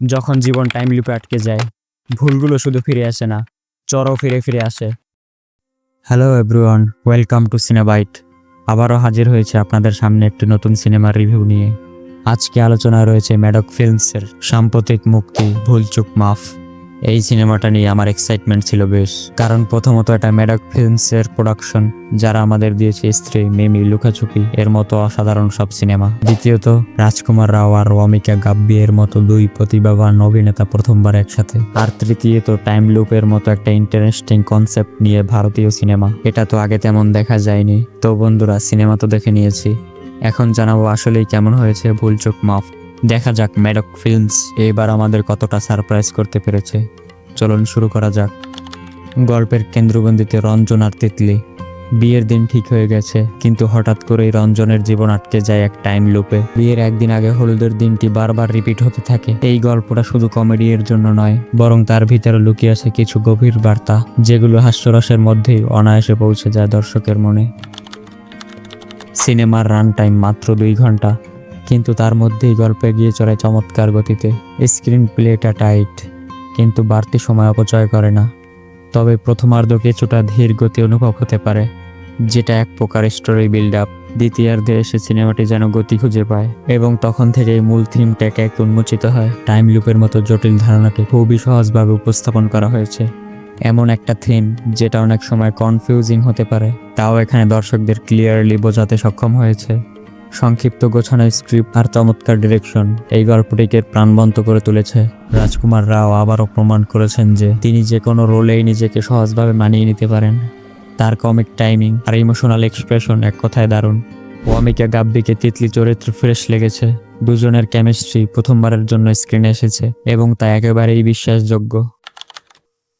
যখন জীবন টাইম লুপে আটকে যায়, ভুলগুলো শুধু ফিরে আসে না, চরও ফিরে ফিরে আসে। Hello everyone welcome to CineByte আবারও হাজির হয়েছে আপনাদের সামনে একটি নতুন সিনেমার রিভিউ নিয়ে। আজকে আলোচনা রয়েছে ম্যাডক ফিল্মসের সাম্প্রতিক মুক্তি ভুলচুক মাফ। এই সিনেমাটা নিয়ে আমার এক্সাইটমেন্ট ছিল বেশ। কারণ প্রথমত এটা ম্যাডক ফিল্মসের প্রোডাকশন যারা আমাদের দিয়েছে স্ত্রী মেমি লুকাছুপি, এর মতো অসাধারণ সব সিনেমা। দ্বিতীয়ত, রাজকুমার রাও আর অমিকা গাব্বি এর মতো দুই প্রতিভাবান অভিনেতা প্রথমবার একসাথে। আর তৃতীয়ত টাইম লুপের মতো একটা ইন্টারেস্টিং কনসেপ্ট নিয়ে ভারতীয় সিনেমা। এটা তো আগে তেমন দেখা যায়নি। তো বন্ধুরা, সিনেমা তো দেখে নিয়েছি। এখন জানাব আসলেই কেমন হয়েছে ভুলচুক মাফ। দেখা যাক ম্যাডক ফিল্মস এবার আমাদের কতটা সারপ্রাইজ করতে পেরেছে। চলুন শুরু করা যাক। গল্পের কেন্দ্রবন্দিতে রঞ্জন আর তিতলি। বিয়ের দিন ঠিক হয়ে গেছে, কিন্তু হঠাৎ করেই রঞ্জনের জীবন আটকে যায় এক টাইম লুপে। বিয়ের একদিন আগে হলুদের দিনটি বারবার রিপিট হতে থাকে। এই গল্পটা শুধু কমেডি এর জন্য নয়, বরং তার ভিতরে লুকিয়ে আছে কিছু গভীর বার্তা, যেগুলো হাস্যরসের মধ্যেই অনায়াসে পৌঁছে যায় দর্শকের মনে। সিনেমার রান টাইম মাত্র দুই ঘণ্টা কিন্তু তার মধ্যেই গল্পে গিয়ে চড়ে চমৎকার গতিতে। স্ক্রিন প্লেটা টাইট, কিন্তু বাড়তি সময় অপচয় করে না। তবে প্রথমার্ধ কিছুটা ধীর গতি অনুভব হতে পারে, যেটা এক প্রকার স্টোরি বিল্ড আপ দ্বিতীয়ার্ধে এসে সিনেমাটি যেন গতি খুঁজে পায়, এবং তখন থেকেই মূল থিমটা এক এক উন্মোচিত হয়। টাইম লুপের মতো জটিল ধারণাকে খুবই সহজভাবে উপস্থাপন করা হয়েছে। এমন একটা থিম যেটা অনেক সময় কনফিউজিং হতে পারে, তাও এখানে দর্শকদের ক্লিয়ারলি বোঝাতে সক্ষম হয়েছে। সংক্ষিপ্ত গোছানো স্ক্রিপ্ট আর চমৎকার ডিরেকশন। এই গল্পটিকে প্রাণবন্ত করে তুলেছে রাজকুমার রাও আবারও প্রমাণ করেছেন যে তিনি যে কোনো রোলেই নিজেকে সহজভাবে মানিয়ে নিতে পারেন। তার কমিক টাইমিং আর ইমোশনাল এক্সপ্রেশন এক কথায় দারুণ। ওয়ামিকা গাব্বিকে তিতলি চরিত্র ফ্রেশ লেগেছে। দুজনের কেমিস্ট্রি প্রথমবারের জন্য স্ক্রিনে এসেছে এবং তা একেবারেই বিশ্বাসযোগ্য।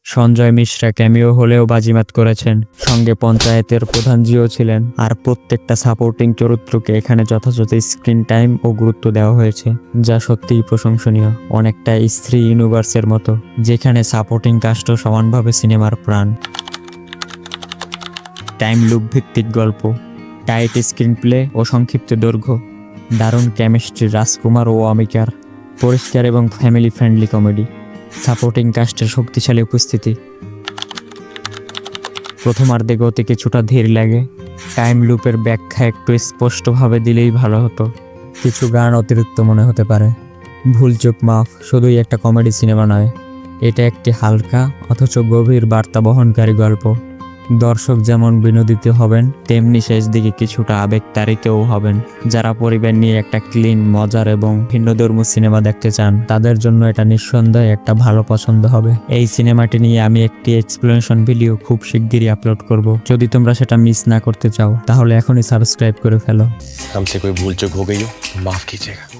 সঞ্জয় মিশ্রা ক্যামিও হলেও বাজিমাত করেছেন। সঙ্গে পঞ্চায়েতের প্রধান জিও ছিলেন। আর প্রত্যেকটা সাপোর্টিং চরিত্রকে এখানে যথাযথ স্ক্রিন টাইম ও গুরুত্ব দেওয়া হয়েছে, যা সত্যিই প্রশংসনীয়। অনেকটা স্ত্রী ইউনিভার্সের মতো, যেখানে সাপোর্টিং কাস্টও সমানভাবে সিনেমার প্রাণ। টাইম লুপ ভিত্তিক গল্প, টাইট স্ক্রিন প্লে ও সংক্ষিপ্ত দৈর্ঘ্য, দারুণ কেমিস্ট্রি রাজকুমার ও অমিকার, পরিষ্কার এবং ফ্যামিলি ফ্রেন্ডলি কমেডি। সাপোর্টিং কাস্টের শক্তিশালী উপস্থিতি। প্রথমার্ধে গতি কিছুটা ধীর লাগে। টাইম লুপের ব্যাখ্যা একটু স্পষ্টভাবে দিলেই ভালো হতো। কিছু গান অতিরিক্ত মনে হতে পারে। ভুল চোখ মাফ, শুধুই একটা কমেডি সিনেমা নয়। এটা একটি হালকা, অথচ গভীর বার্তা বহনকারী গল্প। দর্শক যেমন বিনোদিত হবেন তেমনি শেষ দিকে কিছুটা আবেগ তাড়িতও হবেন যারা পরিবার নিয়ে একটা ক্লিন মজার এবং ভিন্নধর্মী সিনেমা দেখতে চান তাদের জন্য এটা নিঃসন্দেহে একটা ভালো পছন্দ হবে এই সিনেমাটি নিয়ে আমি একটি এক্সপ্লেনেশন ভিডিও খুব শিগগিরই আপলোড করব যদি তোমরা সেটা মিস না করতে চাও তাহলে এখনই সাবস্ক্রাইব করে ফেলো हमसे कोई भूल चूक हो गई हो तो माफ कीजिएगा